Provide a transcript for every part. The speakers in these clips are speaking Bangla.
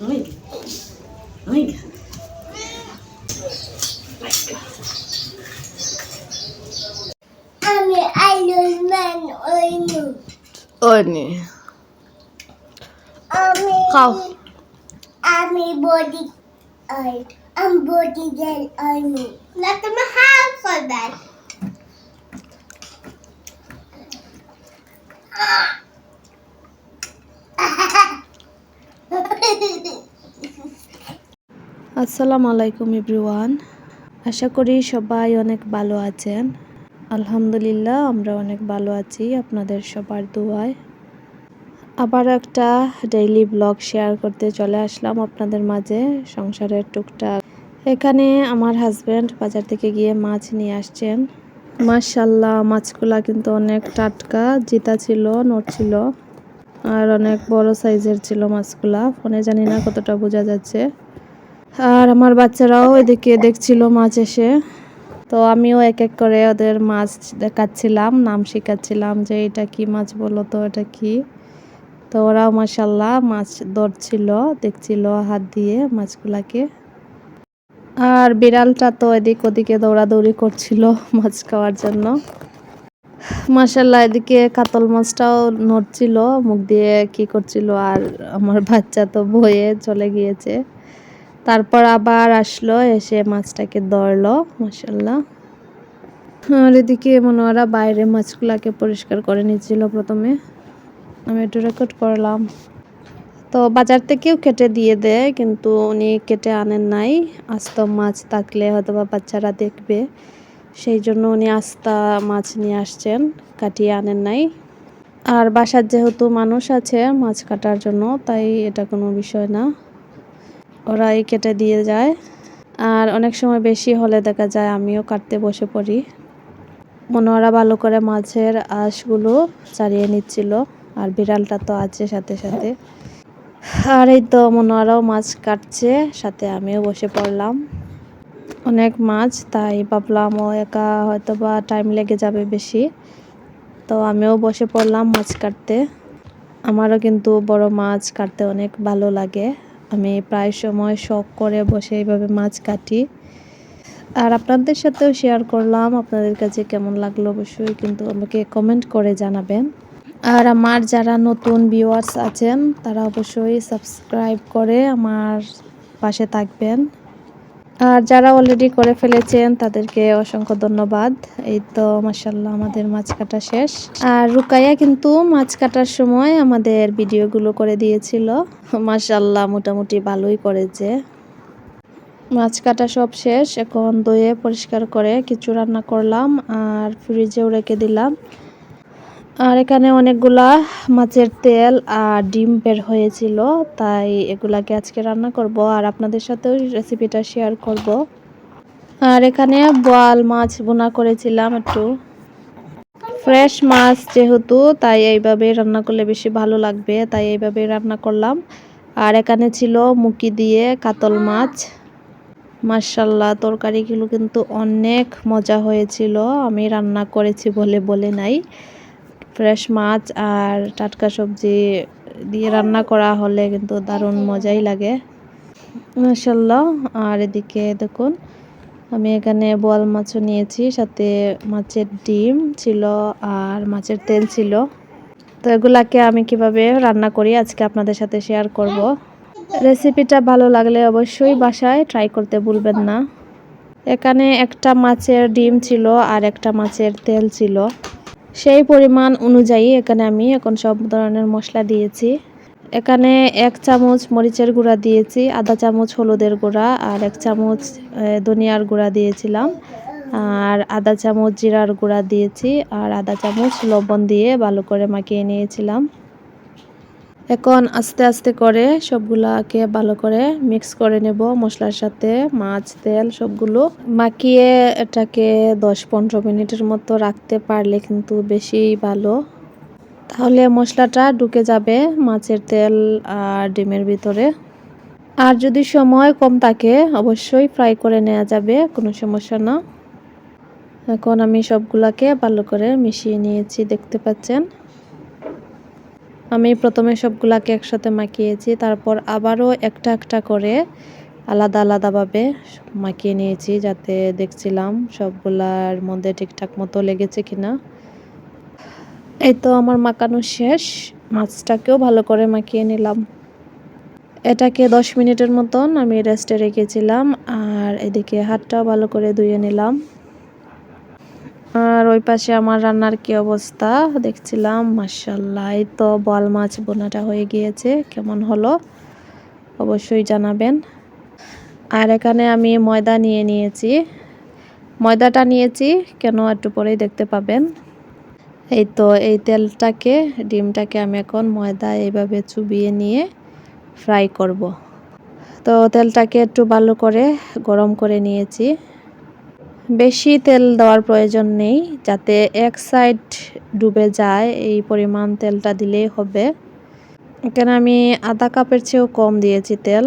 Oiga. Oiga. Ami Iron Man oyunu. Oyunu. Ami. Kav. Ami body. Ay. Am body gel oyunu. Let me have for that. Ah. আসসালামু আলাইকুম এভরিওয়ান। আশা করি সবাই অনেক ভালো আছেন। আলহামদুলিল্লাহ, আমরা অনেক ভালো আছি আপনাদের সবার দোয়ায়। আবার একটা ডেইলি ব্লগ শেয়ার করতে চলে আসলাম আপনাদের মাঝে সংসারের টুকটাক। এখানে আমার হাজব্যান্ড বাজার থেকে গিয়ে মাছ নিয়ে আসছেন। মাশাল্লাহ মাছগুলা কিন্তু অনেক টাটকা, জিতা ছিল, নড়ছিল। আর অনেক বড় সাইজের ছিল মাছগুলা, ফোনে জানি না কতটা বোঝা যাচ্ছে। আর আমার বাচ্চারাও এদিকে দেখছিল মাছ এসে। তো আমিও এক এক করে ওদের মাছ দেখাচ্ছিলাম, নাম শেখাচ্ছিলাম যে এটা কি মাছ বলো তো, এটা কি। তো ওরাও মাসাল্লাহ মাছ ধরছিল, দেখছিল হাত দিয়ে মাছগুলাকে। আর বিড়ালটা তো এদিক ওদিকে দৌড়াদৌড়ি করছিল মাছ খাওয়ার জন্য। মাসাল্লাহ এদিকে কাতল মাছটাও নড়ছিল, মুখ দিয়ে কি করছিল আর আমার বাচ্চা তো বয়ে চলে গিয়েছে। তারপর আবার আসলো, এসে মাছটাকে ধরলো মাসাল্লাহ আর এদিকে মনোয়ারা বাইরে মাছগুলাকে পরিষ্কার করে নিচ্ছিল প্রথমে। আমি একটু রেকর্ড করলাম। তো বাজার থেকেও কেটে দিয়ে দেয়, কিন্তু উনি কেটে আনেন নাই। আস্ত মাছ থাকলে হয়তো বা বাচ্চারা দেখবে। সেই জন্য উনি আস্তা মাছ নিয়ে আসছেন, কাটিয়ে আনেন নাই। আর বাসার যেহেতু মানুষ আছে মাছ কাটার জন্য, তাই এটা কোনো বিষয় না। ওরাই কেটে দিয়ে যায়। আর অনেক সময় বেশি হলে দেখা যায় আমিও কাটতে বসে পড়ি। মনোয়ারা ভালো করে মাছের আঁশগুলো ছাড়িয়ে নিচ্ছিল, আর বিড়ালটা তো আছে সাথে সাথে। আর এই তো মনোয়ারাও মাছ কাটছে, সাথে আমিও বসে পড়লাম। অনেক মাছ, তাই ভাবলাম ও একা হয়তো বা টাইম লেগে যাবে বেশি। তো আমিও বসে পড়লাম মাছ কাটতে। আমারও কিন্তু বড় মাছ কাটতে অনেক ভালো লাগে। আমি প্রায় সময় শখ করে বসে এইভাবে মাছ কাটি। আর আপনাদের সাথেও শেয়ার করলাম, আপনাদের কাছে কেমন লাগল অবশ্যই কিন্তু আমাকে কমেন্ট করে জানাবেন। আর আমার যারা নতুন ভিউয়ার্স আছেন, তারা অবশ্যই সাবস্ক্রাইব করে আমার পাশে থাকবেন। আর যারা অলরেডি করে ফেলেছেন, তাদেরকে অসংখ্য ধন্যবাদ। এই তো মাসাল্লাহ আমাদের মাছ কাটা শেষ। আর রুকাইয়া কিন্তু মাছ কাটার সময় আমাদের ভিডিওগুলো করে দিয়েছিল। মাসাল্লাহ মোটামুটি ভালোই করেছে। মাছ কাটা সব শেষ, এখন দইয়ে পরিষ্কার করে কিছু রান্না করলাম, আর ফ্রিজেও রেখে দিলাম। আর এখানে অনেকগুলা মাছের তেল আর ডিম বের হয়েছিল, তাই এগুলাকে আজকে রান্না করব আর আপনাদের সাথেও রেসিপিটা শেয়ার করব। আর এখানে বোয়াল মাছ বোনা করেছিলাম একটু। ফ্রেশ মাছ যেহেতু, তাই এইভাবে রান্না করলে বেশি ভালো লাগবে, তাই এইভাবে রান্না করলাম। আর এখানে ছিল মুকি দিয়ে কাতল মাছ। মার্শাল্লাহ তরকারিগুলো কিন্তু অনেক মজা হয়েছিল, আমি রান্না করেছি বলে বলে নাই। ফ্রেশ মাছ আর টাটকা সবজি দিয়ে রান্না করা হলে কিন্তু দারুণ মজাই লাগে। মাসাল্লাহ আর এদিকে দেখুন, আমি এখানে বোয়াল মাছও নিয়েছি, সাথে মাছের ডিম ছিল আর মাছের তেল ছিল। তো এগুলাকে আমি কীভাবে রান্না করি আজকে আপনাদের সাথে শেয়ার করব। রেসিপিটা ভালো লাগলে অবশ্যই বাসায় ট্রাই করতে ভুলবেন না। এখানে একটা মাছের ডিম ছিল আর একটা মাছের তেল ছিল। সেই পরিমাণ অনুযায়ী এখানে আমি এখন সব ধরনের মশলা দিয়েছি। এখানে এক চামচ মরিচের গুঁড়া দিয়েছি, আধা চামচ হলুদের গুঁড়া আর এক চামচ ধনিয়ার গুঁড়া দিয়েছিলাম। আর আধা চামচ জিরার গুঁড়া দিয়েছি আর আধা চামচ লবণ দিয়ে ভালো করে মাখিয়ে নিয়েছিলাম। এখন আস্তে আস্তে করে সবগুলাকে ভালো করে মিক্স করে নেব। মশলার সাথে, মাছ, তেল সবগুলো। মাখিয়ে এটাকে দশ পনেরো মিনিটের মতো রাখতে পারলে কিন্তু বেশি ভালো। তাহলে মশলাটা ঢুকে যাবে মাছের তেল আর ডিমের ভিতরে। আর যদি সময় কম থাকে, অবশ্যই ফ্রাই করে নেওয়া যাবে, কোনো সমস্যা না। এখন আমি সবগুলাকে ভালো করে মিশিয়ে নিয়েছি, দেখতে পাচ্ছেন? আমি প্রথমে সবগুলাকে একসাথে মাখিয়েছি, তারপর আবারও একটা একটা করে আলাদা আলাদাভাবে মাখিয়ে নিয়েছি যাতে দেখছিলাম সবগুলার মধ্যে ঠিকঠাক মতো লেগেছে কিনা। এই তো আমার মাখানো শেষ, মাছটাকেও ভালো করে মাখিয়ে নিলাম। এটাকে দশ মিনিটের মতন আমি রেস্টে রেখেছিলাম আর এদিকে হাতটাও ভালো করে ধুয়ে নিলাম। আর ওই পাশে আমার রান্নার কি অবস্থা? দেখছিলাম মার্শাল্লাহ তো বল মাছ বোনাটা হয়ে গিয়েছে, কেমন হলো? অবশ্যই জানাবেন। আর এখানে আমি ময়দা নিয়ে নিয়েছি। ময়দাটা নিয়েছি, কেন একটু পরেই দেখতে পাবেন। এই তো, এই তেলটাকে, ডিমটাকে আমি এখন ময়দা এইভাবে চুবিয়ে নিয়ে ফ্রাই করব। তো তেলটাকে একটু ভালো করে গরম করে নিয়েছি। বেশি তেল দেওয়ার প্রয়োজন নেই, যাতে এক সাইড ডুবে যায়, এই পরিমাণ তেলটা দিলেই হবে। এখানে আমি আধা কাপের চেয়েও কম দিয়েছি তেল।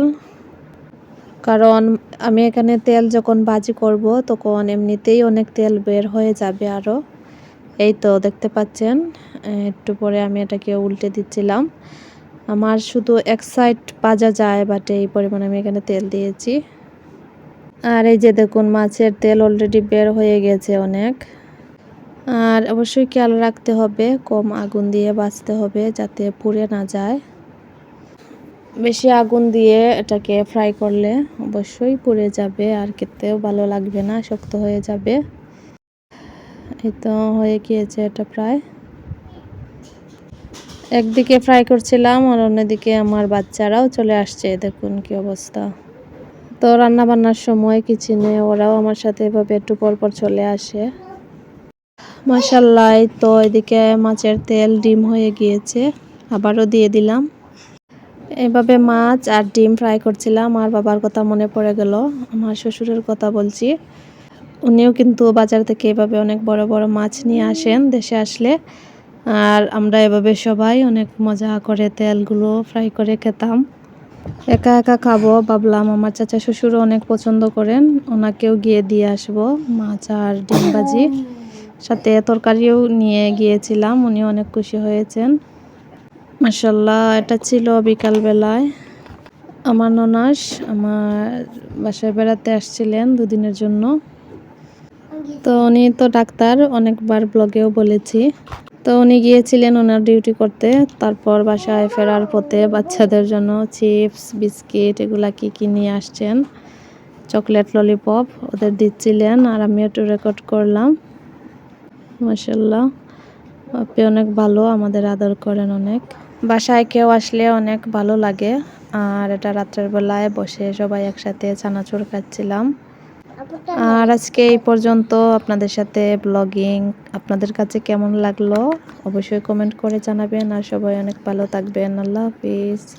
কারণ আমি এখানে তেল যখন ভাজি করব, তখন এমনিতেই অনেক তেল বের হয়ে যাবে আরও এই তো দেখতে পাচ্ছেন, একটু পরে আমি এটাকে উল্টে দিচ্ছিলাম। আমার শুধু এক সাইড ভাজা যায় বাট এই পরিমাণে আমি এখানে তেল দিয়েছি। আর এই যে দেখুন, মাছের তেল অলরেডি বের হয়ে গেছে অনেক। আর অবশ্যই খেয়াল রাখতে হবে, কম আগুন দিয়ে বাঁচতে হবে যাতে পুড়ে না যায়। বেশি আগুন দিয়ে এটাকে ফ্রাই করলে অবশ্যই পুড়ে যাবে আর খেতেও ভালো লাগবে না, শক্ত হয়ে যাবে। এই তো হয়ে গিয়েছে এটা প্রায়। একদিকে ফ্রাই করছিলাম আর অন্যদিকে আমার বাচ্চারাও চলে আসছে, দেখুন কি অবস্থা। তো রান্না বান্নার সময় কিচেনে ওরাও আমার সাথে এভাবে একটু পর পর চলে আসে। মাসাল্লাহ তো এদিকে মাছের তেল ডিম হয়ে গিয়েছে, আবারও দিয়ে দিলাম। এভাবে মাছ আর ডিম ফ্রাই করছিলাম, আর বাবার কথা মনে পড়ে গেল, আমার শ্বশুরের কথা বলছি। উনিও কিন্তু বাজার থেকে এভাবে অনেক বড় বড় মাছ নিয়ে আসেন, দেশে আসলে। আর আমরা এভাবে সবাই অনেক মজা করে তেলগুলো ফ্রাই করে খেতাম। একা একা খাব, ভাবলাম আমার চাচা শ্বশুরও অনেক পছন্দ করেন, ওনাকেও গিয়ে দিয়ে আসব, মাছ আর ডিম ভাজি। সাথে তরকারিও নিয়ে গিয়েছিলাম, উনি অনেক খুশি হয়েছেন। মাসাল্লাহ এটা ছিল বিকালবেলায়। আমার ননাস আমার বাসায় বেড়াতে আসছিলেন দুদিনের জন্য। তো উনি তো ডাক্তার, অনেকবার ব্লগেও বলেছি। তো উনি গিয়েছিলেন ওনার ডিউটি করতে। তারপর বাসায় ফেরার পথে বাচ্চাদের জন্য চিপস বিস্কিট এগুলা কি কি নিয়ে আসছেন? চকলেট ললিপপ ওদের দিচ্ছিলেন আর আমি একটু রেকর্ড করলাম। মাসাল্লাহ আপনি অনেক ভালো, আমাদের আদর করেন অনেক। বাসায় কেউ আসলে অনেক ভালো লাগে। আর এটা রাত্রের বেলায় বসে সবাই একসাথে চানাচুর খাচ্ছিলাম। আর আজকে এই পর্যন্ত আপনাদের সাথে ব্লগিং আপনাদের কাছে কেমন লাগল? অবশ্যই কমেন্ট করে জানাবেন আর সবাই অনেক ভালো থাকবেন। আল্লাহ হাফিজ।